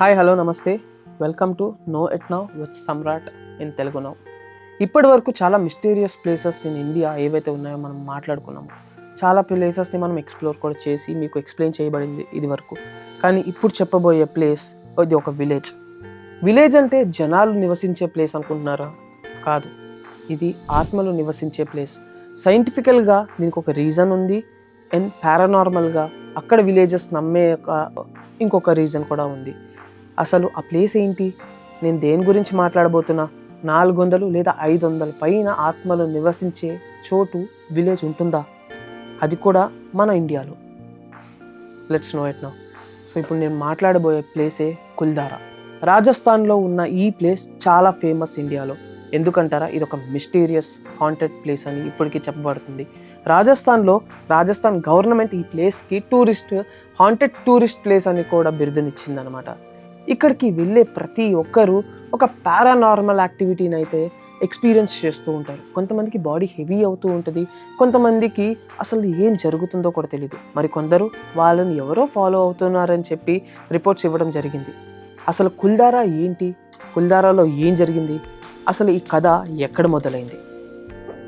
Hi hello నమస్తే. Welcome to know it now with Samrat in Telugu now. ఇప్పటి వరకు చాలా మిస్టీరియస్ ప్లేసెస్ ఇన్ ఇండియా ఏవైతే ఉన్నాయో మనం మాట్లాడుకున్నాము చాలా ప్లేసెస్ని మనం ఎక్స్ప్లోర్ కూడా చేసి మీకు ఎక్స్ప్లెయిన్ చేయబడింది ఇది వరకు. కానీ ఇప్పుడు చెప్పబోయే ప్లేస్ ఇది ఒక విలేజ్. విలేజ్ అంటే జనాలు నివసించే ప్లేస్ అనుకుంటున్నారా? కాదు. ఇది ఆత్మలు నివసించే ప్లేస్. సైంటిఫికల్గా దీనికి ఒక రీజన్ ఉంది. అండ్ పారానార్మల్గా అక్కడ విలేజెస్ నమ్మే ఒక ఇంకొక రీజన్ కూడా ఉంది. అసలు ఆ ప్లేస్ ఏంటి? నేను దేని గురించి మాట్లాడబోతున్నా? నాలుగు వందలు లేదా ఐదు వందల పైన ఆత్మలు నివసించే చోటు విలేజ్ ఉంటుందా? అది కూడా మన ఇండియాలో. Let's know it no so ఇప్పుడు నేను మాట్లాడబోయే ప్లేసే కుల్దారా. రాజస్థాన్లో ఉన్న ఈ ప్లేస్ చాలా ఫేమస్ ఇండియాలో. ఎందుకంటారా? ఇది ఒక మిస్టీరియస్ హాంటెడ్ ప్లేస్ అని ఇప్పటికీ చెప్పబడుతుంది. రాజస్థాన్లో రాజస్థాన్ గవర్నమెంట్ ఈ ప్లేస్కి టూరిస్ట్ హాంటెడ్ టూరిస్ట్ ప్లేస్ అని కూడా బిరుదునిచ్చిందనమాట ఇక్కడికి వెళ్ళే ప్రతి ఒక్కరూ ఒక పారానార్మల్ యాక్టివిటీని అయితే ఎక్స్పీరియన్స్ చేస్తూ ఉంటారు. కొంతమందికి బాడీ హెవీ అవుతూ ఉంటుంది. కొంతమందికి అసలు ఏం జరుగుతుందో కూడా తెలియదు మరి కొందరు వాళ్ళని ఎవరో ఫాలో అవుతున్నారని చెప్పి రిపోర్ట్స్ ఇవ్వడం జరిగింది. అసలు కుల్దారా ఏంటి? కుల్దారాలో ఏం జరిగింది? అసలు ఈ కథ ఎక్కడ మొదలైంది?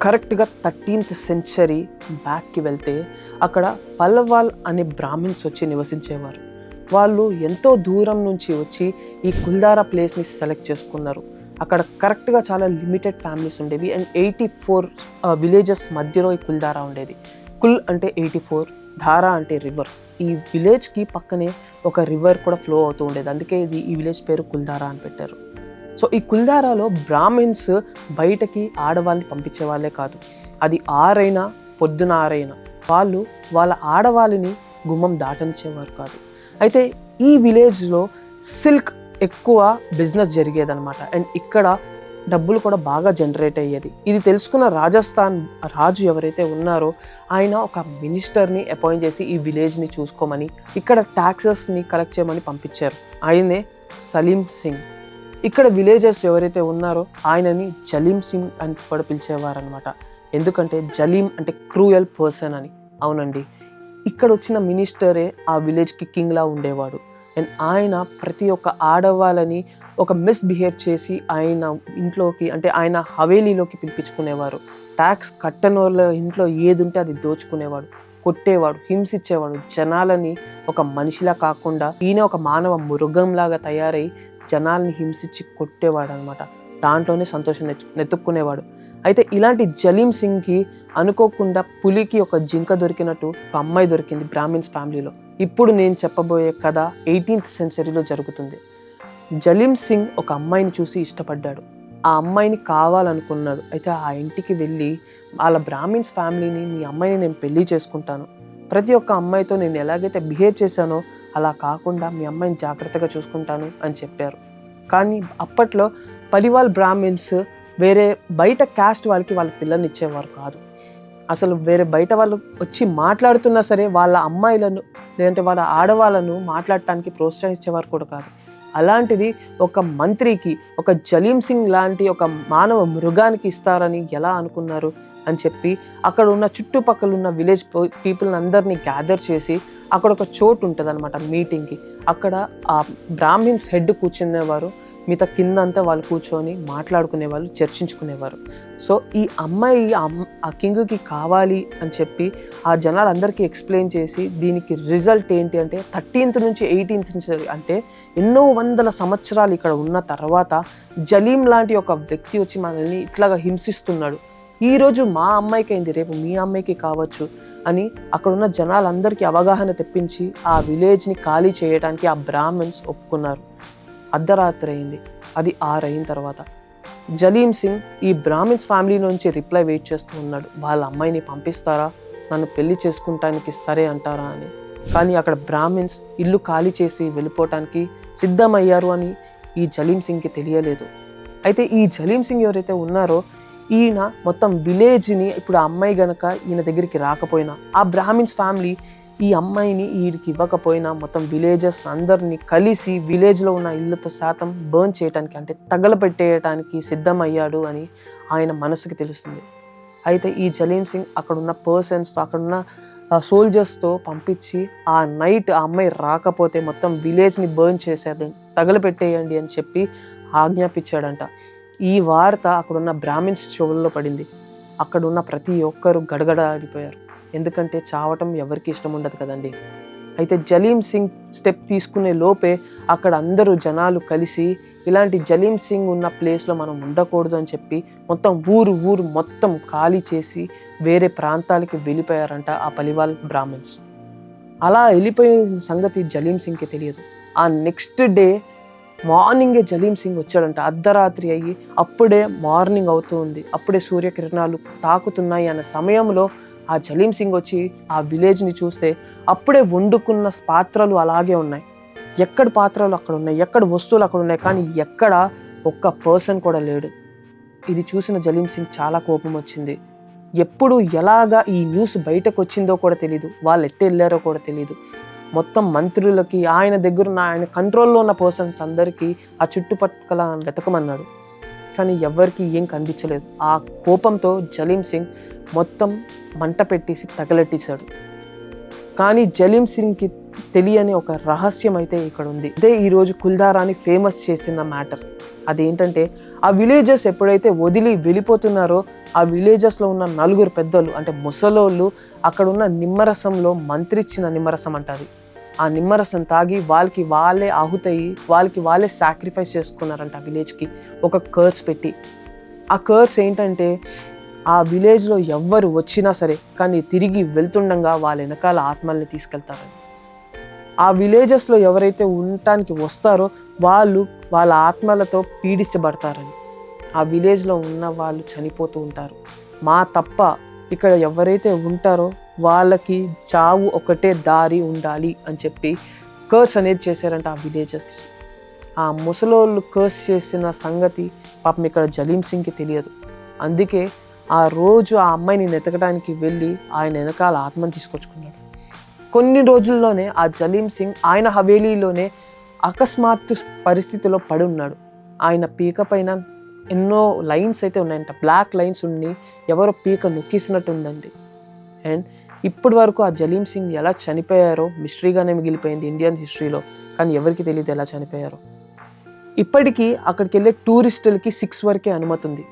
కరెక్ట్గా థర్టీన్త్ సెంచరీ బ్యాక్కి వెళ్తే అక్కడ పల్లవాల్ అనే బ్రాహ్మిన్స్ వచ్చి నివసించేవారు. వాళ్ళు ఎంతో దూరం నుంచి వచ్చి ఈ కుల్దారా ప్లేస్ని సెలెక్ట్ చేసుకున్నారు. అక్కడ కరెక్ట్గా చాలా లిమిటెడ్ ఫ్యామిలీస్ ఉండేవి. అండ్ ఎయిటీ ఫోర్ విలేజెస్ మధ్యలో ఈ కుల్దారా ఉండేది. కుల్ అంటే ఎయిటీ ఫోర్ ధారా అంటే రివర్. ఈ విలేజ్కి పక్కనే ఒక రివర్ కూడా ఫ్లో అవుతూ ఉండేది. అందుకే ఇది ఈ విలేజ్ పేరు కుల్దారా అని పెట్టారు. సో ఈ కుల్దారాలో బ్రాహ్మిన్స్ బయటకి ఆడవాళ్ళని పంపించే వాళ్ళే కాదు. అది ఆరైనా పొద్దున ఆరైనా వాళ్ళు వాళ్ళ ఆడవాళ్ళని గుమ్మం దాటనిచ్చేవారు కాదు. అయితే ఈ విలేజ్లో సిల్క్ ఎక్కువ బిజినెస్ జరిగేదనమాట అండ్ ఇక్కడ డబ్బులు కూడా బాగా జనరేట్ అయ్యేది. ఇది తెలుసుకున్న రాజస్థాన్ రాజు ఎవరైతే ఉన్నారో ఆయన ఒక మినిస్టర్ని అపాయింట్ చేసి ఈ విలేజ్ని చూసుకోమని ఇక్కడ ట్యాక్సెస్ని కలెక్ట్ చేయమని పంపించారు. ఆయనే సలీం సింగ్. ఇక్కడ విలేజెస్ ఎవరైతే ఉన్నారో ఆయనని జలీం సింగ్ అని కూడా పిలిచేవారనమాట ఎందుకంటే జలీం అంటే క్రూయల్ పర్సన్ అని. అవునండి. ఇక్కడ వచ్చిన మినిస్టరే ఆ విలేజ్కి కింగ్లా ఉండేవాడు. అండ్ ఆయన ప్రతి ఒక్క ఆడవాళ్ళని ఒక మిస్బిహేవ్ చేసి ఆయన ఇంట్లోకి అంటే ఆయన హవేలీలోకి పిలిపించుకునేవారు. ట్యాక్స్ కట్టనోళ్ళ ఇంట్లో ఏది ఉంటే అది దోచుకునేవాడు కొట్టేవాడు హింసించేవాడు. జనాలని ఒక మనిషిలా కాకుండా ఈయన ఒక మానవ మృగంలాగా తయారై జనాల్ని హింసించి కొట్టేవాడు అనమాట దాంట్లోనే సంతోషం నెత్తుక్కునేవాడు అయితే ఇలాంటి జలీం సింగ్కి అనుకోకుండా పులికి ఒక జింక దొరికినట్టు ఒక అమ్మాయి దొరికింది బ్రాహ్మిన్స్ ఫ్యామిలీలో. ఇప్పుడు నేను చెప్పబోయే కథ ఎయిటీన్త్ సెంచరీలో జరుగుతుంది. జలీం సింగ్ ఒక అమ్మాయిని చూసి ఇష్టపడ్డాడు. ఆ అమ్మాయిని కావాలనుకున్నాడు. అయితే ఆ ఇంటికి వెళ్ళి వాళ్ళ బ్రాహ్మిన్స్ ఫ్యామిలీని మీ అమ్మాయిని నేను పెళ్ళి చేసుకుంటాను. ప్రతి ఒక్క అమ్మాయితో నేను ఎలాగైతే బిహేవ్ చేశానో అలా కాకుండా మీ అమ్మాయిని జాగ్రత్తగా చూసుకుంటాను అని చెప్పారు. కానీ అప్పట్లో పలివాల్ బ్రాహ్మిన్స్ వేరే బయట క్యాస్ట్ వాళ్ళకి వాళ్ళ పిల్లల్ని ఇచ్చేవారు కాదు. అసలు వేరే బయట వాళ్ళు వచ్చి మాట్లాడుతున్నా సరే వాళ్ళ అమ్మాయిలను లేదంటే వాళ్ళ ఆడవాళ్ళను మాట్లాడటానికి ప్రోత్సహించేవారు కూడా కాదు. అలాంటిది ఒక మంత్రికి ఒక జలీం సింగ్ లాంటి ఒక మానవ మృగానికి ఇస్తారని ఎలా అనుకున్నారు అని చెప్పి అక్కడ ఉన్న చుట్టుపక్కల ఉన్న విలేజ్ పీపుల్ని అందరినీ గ్యాదర్ చేసి అక్కడ ఒక చోటు ఉంటుంది అనమాట మీటింగ్కి. అక్కడ ఆ బ్రాహ్మిన్స్ హెడ్ కూర్చునేవారు. మిగతా కింద అంతా వాళ్ళు కూర్చొని మాట్లాడుకునేవాళ్ళు చర్చించుకునేవారు. సో ఈ అమ్మాయి ఆ అమ్- ఆ కింగ్కి కావాలి అని చెప్పి ఆ జనాలందరికీ ఎక్స్ప్లెయిన్ చేసి దీనికి రిజల్ట్ ఏంటి అంటే థర్టీన్త్ నుంచి ఎయిటీన్త్ నుంచి అంటే ఎన్నో వందల సంవత్సరాలు ఇక్కడ ఉన్న తర్వాత జలీం లాంటి ఒక వ్యక్తి వచ్చి మనల్ని ఇట్లాగా హింసిస్తున్నాడు. ఈరోజు మా అమ్మాయికి అయింది రేపు మీ అమ్మాయికి కావచ్చు అని అక్కడ ఉన్న జనాలందరికీ అవగాహన తెప్పించి ఆ విలేజ్ని ఖాళీ చేయడానికి ఆ బ్రాహ్మణ్స్ ఒప్పుకున్నారు. అర్ధరాత్రి అయింది. అది ఆరు అయిన తర్వాత. జలీం సింగ్ ఈ బ్రాహ్మిన్స్ ఫ్యామిలీ నుంచి రిప్లై వెయిట్ చేస్తూ ఉన్నాడు. వాళ్ళ అమ్మాయిని పంపిస్తారా? నన్ను పెళ్ళి చేసుకుంటానికి సరే అంటారా అని. కానీ అక్కడ బ్రాహ్మిన్స్ ఇల్లు ఖాళీ చేసి వెళ్ళిపోవటానికి సిద్ధమయ్యారు అని ఈ జలీం సింగ్కి తెలియలేదు. అయితే ఈ జలీం సింగ్ ఎవరైతే ఉన్నారో ఈయన మొత్తం విలేజ్ని ఇప్పుడు ఆ అమ్మాయి గనక ఈయన దగ్గరికి రాకపోయినా ఆ బ్రాహ్మిన్స్ ఫ్యామిలీ ఈ అమ్మాయిని వీడికి ఇవ్వకపోయినా మొత్తం విలేజెస్ అందరినీ కలిసి విలేజ్లో ఉన్న ఇళ్ళతో శాతం బర్న్ చేయటానికి అంటే తగలపెట్టేయటానికి సిద్ధమయ్యాడు అని ఆయన మనసుకి తెలుస్తుంది. అయితే ఈ జలీం సింగ్ అక్కడున్న పర్సన్స్తో అక్కడున్న సోల్జర్స్తో పంపించి ఆ నైట్ ఆ అమ్మాయి రాకపోతే మొత్తం విలేజ్ని బర్న్ చేసేది తగలపెట్టేయండి అని చెప్పి ఆజ్ఞాపించాడంట. ఈ వార్త అక్కడున్న బ్రాహ్మిన్స్ చెవుల్లో పడింది. అక్కడున్న ప్రతి ఒక్కరు గడగడాడిపోయారు. ఎందుకంటే చావటం ఎవరికి ఇష్టం ఉండదు కదండి. అయితే జలీం సింగ్ స్టెప్ తీసుకునే లోపే అక్కడ అందరూ జనాలు కలిసి ఇలాంటి జలీం సింగ్ ఉన్న ప్లేస్లో మనం ఉండకూడదు అని చెప్పి మొత్తం ఊరు ఊరు మొత్తం ఖాళీ చేసి వేరే ప్రాంతాలకి వెళ్ళిపోయారంట ఆ పలివాల్ బ్రాహ్మణ్స్. అలా వెళ్ళిపోయిన సంగతి జలీం సింగ్కి తెలియదు. ఆ నెక్స్ట్ డే మార్నింగే జలీం సింగ్ వచ్చాడంట. అర్ధరాత్రి అయ్యి అప్పుడే మార్నింగ్ అవుతూ ఉంది. అప్పుడే సూర్యకిరణాలు తాకుతున్నాయి అన్న సమయంలో ఆ జలీం సింగ్ వచ్చి ఆ విలేజ్ని చూస్తే అప్పుడే వండుకున్న పాత్రలు అలాగే ఉన్నాయి. ఎక్కడ పాత్రలు అక్కడ ఉన్నాయి? ఎక్కడ వస్తువులు అక్కడ ఉన్నాయి? కానీ ఎక్కడ ఒక్క పర్సన్ కూడా లేడు. ఇది చూసిన జలీం సింగ్ చాలా కోపం వచ్చింది. ఎప్పుడు ఎలాగా ఈ న్యూస్ బయటకు వచ్చిందో కూడా తెలియదు వాళ్ళు ఎట్టు వెళ్ళారో కూడా తెలియదు మొత్తం మంత్రులకి ఆయన దగ్గర ఉన్న ఆయన కంట్రోల్లో ఉన్న పర్సన్స్ అందరికీ ఆ చుట్టుపక్కల వెతకమన్నాడు. కానీ ఎవరికి ఏం కనిపించలేదు. ఆ కోపంతో జలీం సింగ్ మొత్తం మంట పెట్టేసి తగలెట్టేశాడు. కానీ జలీం సింగ్కి తెలియని ఒక రహస్యం అయితే ఇక్కడ ఉంది. ఇదే ఈరోజు కుల్దారాని ఫేమస్ చేసిన మ్యాటర్ అదేంటంటే ఆ విలేజెస్ ఎప్పుడైతే వదిలి వెళ్ళిపోతున్నారో ఆ విలేజెస్లో ఉన్న నలుగురు పెద్దలు అంటే ముసలోళ్ళు అక్కడ ఉన్న నిమ్మరసంలో మంత్రిచ్చిన నిమ్మరసం అంటారు ఆ నిమ్మరసం తాగి వాళ్ళకి వాళ్ళే ఆహుతయి వాళ్ళకి వాళ్ళే సాక్రిఫైస్ చేసుకున్నారంట ఆ విలేజ్కి ఒక కర్స్ పెట్టి. ఆ కర్స్ ఏంటంటే ఆ విలేజ్లో ఎవ్వరు వచ్చినా సరే కానీ తిరిగి వెళ్తుండగా వాళ్ళ వెనకాల ఆత్మల్ని తీసుకెళ్తారని ఆ విలేజెస్లో ఎవరైతే ఉండటానికి వస్తారో వాళ్ళు వాళ్ళ ఆత్మలతో పీడించబడతారని ఆ విలేజ్లో ఉన్న వాళ్ళు చనిపోతూ ఉంటారు. మా తప్ప ఇక్కడ ఎవరైతే ఉంటారో వాళ్ళకి చావు ఒకటే దారి ఉండాలి అని చెప్పి కర్స్ అనేది చేశారంట ఆ విలేజర్స్ ఆ ముసలోళ్ళు కర్స్ చేసిన సంగతి పాపం ఇక్కడ జలీం సింగ్కి తెలియదు. అందుకే ఆ రోజు ఆ అమ్మాయిని నెతకడానికి వెళ్ళి ఆయన వెనకాల ఆత్మను తీసుకొచ్చుకున్నాడు. కొన్ని రోజుల్లోనే ఆ జలీం సింగ్ ఆయన హవేలీలోనే అకస్మాత్తు పరిస్థితిలో పడి ఉన్నాడు. ఆయన పీక పైన ఎన్నో లైన్స్ అయితే ఉన్నాయంట. బ్లాక్ లైన్స్ ఉండి ఎవరో పీక నొక్కేసినట్టు ఉందండి. అండ్ ఇప్పటి వరకు ఆ జలీం సింగ్ ఎలా చనిపోయారో మిస్టరీగానే మిగిలిపోయింది ఇండియన్ హిస్టరీలో. కానీ ఎవరికి తెలియదు ఎలా చనిపోయారో. ఇప్పటికీ అక్కడికి వెళ్ళే టూరిస్టులకి సిక్స్ వరకే అనుమతి ఉంది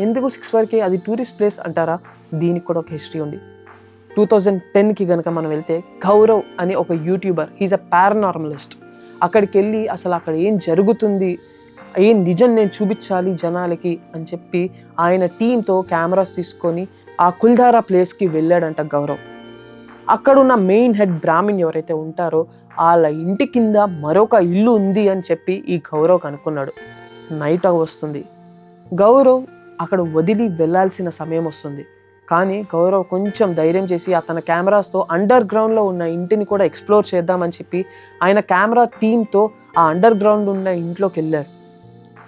ఎందుకు సిక్స్ వరకే? అది టూరిస్ట్ ప్లేస్ అంటారా? దీనికి కూడా ఒక హిస్టరీ ఉంది. టూ థౌజండ్ టెన్కి కనుక మనం వెళ్తే గౌరవ్ అనే ఒక యూట్యూబర్ హీజ్ అ పారానార్మలిస్ట్. అక్కడికి వెళ్ళి అసలు అక్కడ ఏం జరుగుతుంది? ఏం నిజం నేను చూపించాలి జనాలకి అని చెప్పి ఆయన టీంతో కెమెరాస్ తీసుకొని ఆ కుల్ధారా ప్లేస్కి వెళ్ళాడంట గౌరవ్. అక్కడున్న మెయిన్ హెడ్ బ్రాహ్మిన్ ఎవరైతే ఉంటారో వాళ్ళ ఇంటి కింద మరొక ఇల్లు ఉంది అని చెప్పి ఈ గౌరవ్ కనుక్కున్నాడు నైట్ వస్తుంది. గౌరవ్ అక్కడ వదిలి వెళ్ళాల్సిన సమయం వస్తుంది. కానీ గౌరవ్ కొంచెం ధైర్యం చేసి అతని కెమెరాస్తో అండర్ గ్రౌండ్లో ఉన్న ఇంటిని కూడా ఎక్స్ప్లోర్ చేద్దామని చెప్పి ఆయన కెమెరా టీంతో ఆ అండర్ గ్రౌండ్ ఉన్న ఇంట్లోకి వెళ్ళారు.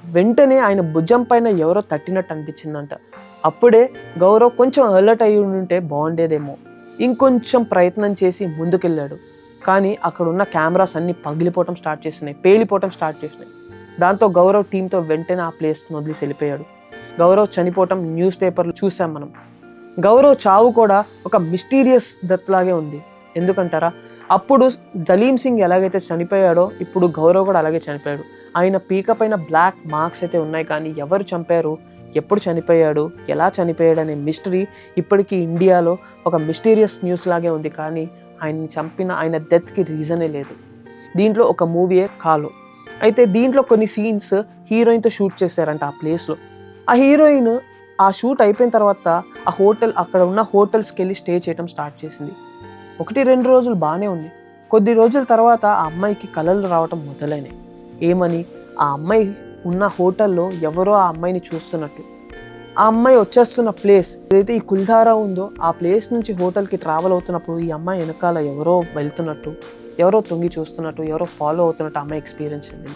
వెంటనే ఆయన భుజం పైన ఎవరో తట్టినట్టు అనిపించిందంట. అప్పుడే గౌరవ్ కొంచెం అలర్ట్ అయి ఉంటే బాగుండేదేమో. ఇంకొంచెం ప్రయత్నం చేసి ముందుకెళ్ళాడు. కానీ అక్కడ ఉన్న కెమెరాస్ అన్ని పగిలిపోవటం స్టార్ట్ చేసినాయి పేలిపోవటం స్టార్ట్ చేసినాయి. దాంతో గౌరవ్ టీంతో వెంటనే ఆ ప్లేస్ వదిలేసి వెళ్ళిపోయాడు. గౌరవ్ చనిపోవటం న్యూస్ పేపర్లు చూసాం మనం. గౌరవ్ చావు కూడా ఒక మిస్టీరియస్ డెత్ లాగే ఉంది. ఎందుకంటారా? అప్పుడు జలీం సింగ్ ఎలాగైతే చనిపోయాడో ఇప్పుడు గౌరవ్ కూడా అలాగే చనిపోయాడు. ఆయన పీక పైన బ్లాక్ మార్క్స్ అయితే ఉన్నాయి కానీ ఎవరు చంపారు? ఎప్పుడు చనిపోయాడు? ఎలా చనిపోయాడు అనే మిస్టరీ ఇప్పటికీ ఇండియాలో ఒక మిస్టీరియస్ న్యూస్ లాగే ఉంది కానీ ఆయన్ని చంపిన ఆయన డెత్కి రీజనే లేదు. దీంట్లో ఒక మూవీయే కాలో అయితే దీంట్లో కొన్ని సీన్స్ హీరోయిన్తో షూట్ చేశారంట ఆ ప్లేస్లో ఆ హీరోయిన్ ఆ షూట్ అయిపోయిన తర్వాత ఆ హోటల్ అక్కడ ఉన్న హోటల్స్కి వెళ్ళి స్టే చేయడం స్టార్ట్ చేసింది. ఒకటి రెండు రోజులు బాగానే ఉంది. కొద్ది రోజుల తర్వాత ఆ అమ్మాయికి కలలు రావటం మొదలైనాయి. ఏమని? ఆ అమ్మాయి ఉన్న హోటల్లో ఎవరో ఆ అమ్మాయిని చూస్తున్నట్టు. ఆ అమ్మాయి వచ్చేస్తున్న ప్లేస్ ఏదైతే ఈ కుల్ధారా ఉందో ఆ ప్లేస్ నుంచి హోటల్కి ట్రావెల్ అవుతున్నప్పుడు ఈ అమ్మాయి వెనకాల ఎవరో వెళ్తున్నట్టు ఎవరో తొంగి చూస్తున్నట్టు ఎవరో ఫాలో అవుతున్నట్టు అమ్మాయి ఎక్స్పీరియన్స్ అయింది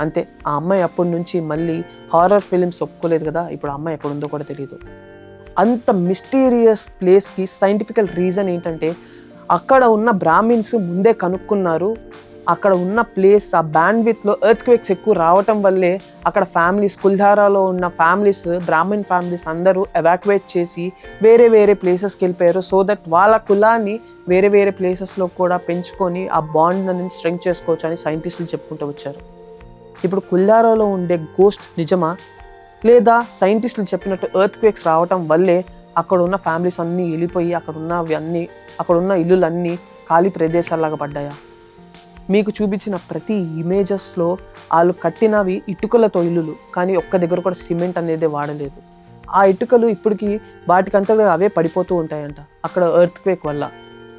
అంతే ఆ అమ్మాయి అప్పటి నుంచి మళ్ళీ హారర్ ఫిలిమ్స్ ఒప్పుకోలేదు కదా ఇప్పుడు అమ్మాయి ఎక్కడ ఉందో కూడా తెలియదు అంత మిస్టీరియస్ ప్లేస్కి సైంటిఫికల్ రీజన్ ఏంటంటే అక్కడ ఉన్న బ్రాహ్మిన్స్ ముందే కనుక్కున్నారు అక్కడ ఉన్న ప్లేస్ ఆ బ్యాండ్ విత్లో ఎర్త్ క్వేక్స్ ఎక్కువ రావటం వల్లే అక్కడ ఫ్యామిలీస్ కుల్ధారాలో ఉన్న ఫ్యామిలీస్ బ్రాహ్మణ్ ఫ్యామిలీస్ అందరూ ఎవాక్యువేట్ చేసి వేరే వేరే ప్లేసెస్కి వెళ్ళిపోయారు. సో దట్ వాళ్ళ కులాన్ని వేరే వేరే ప్లేసెస్లో కూడా పెంచుకొని ఆ బాండ్ అనేది స్ట్రెంగ్ చేసుకోవచ్చు అని సైంటిస్టులు చెప్పుకుంటూ వచ్చారు. ఇప్పుడు కుల్ధారాలో ఉండే గోస్ట్ నిజమా? లేదా సైంటిస్టులు చెప్పినట్టు ఎర్త్ క్వేక్స్ రావటం వల్లే అక్కడ ఉన్న ఫ్యామిలీస్ అన్నీ వెళ్ళిపోయి అక్కడ ఉన్నవి అన్నీ అక్కడ ఉన్న ఇల్లులన్నీ ఖాళీ ప్రదేశాల్లాగా పడ్డాయా? మీకు చూపించిన ప్రతి ఇమేజెస్లో వాళ్ళు కట్టినవి ఇటుకలతో ఇల్లులు కానీ ఒక్క దగ్గర కూడా సిమెంట్ అనేది వాడలేదు. ఆ ఇటుకలు ఇప్పటికీ వాటికంతా అవే పడిపోతూ ఉంటాయంట అక్కడ ఎర్త్ క్వేక్ వల్ల.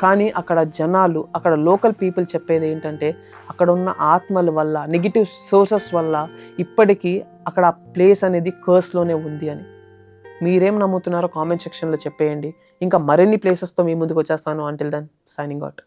కానీ అక్కడ జనాలు అక్కడ లోకల్ పీపుల్ చెప్పేది ఏంటంటే అక్కడ ఉన్న ఆత్మల వల్ల నెగిటివ్ సోర్సెస్ వల్ల ఇప్పటికీ అక్కడ ఆ ప్లేస్ అనేది కర్స్లోనే ఉంది అని. మీరేం నమ్ముతున్నారో కామెంట్ సెక్షన్లో చెప్పేయండి. ఇంకా మరిన్ని ప్లేసెస్తో మీ ముందుకు వచ్చేస్తాను. Until then signing out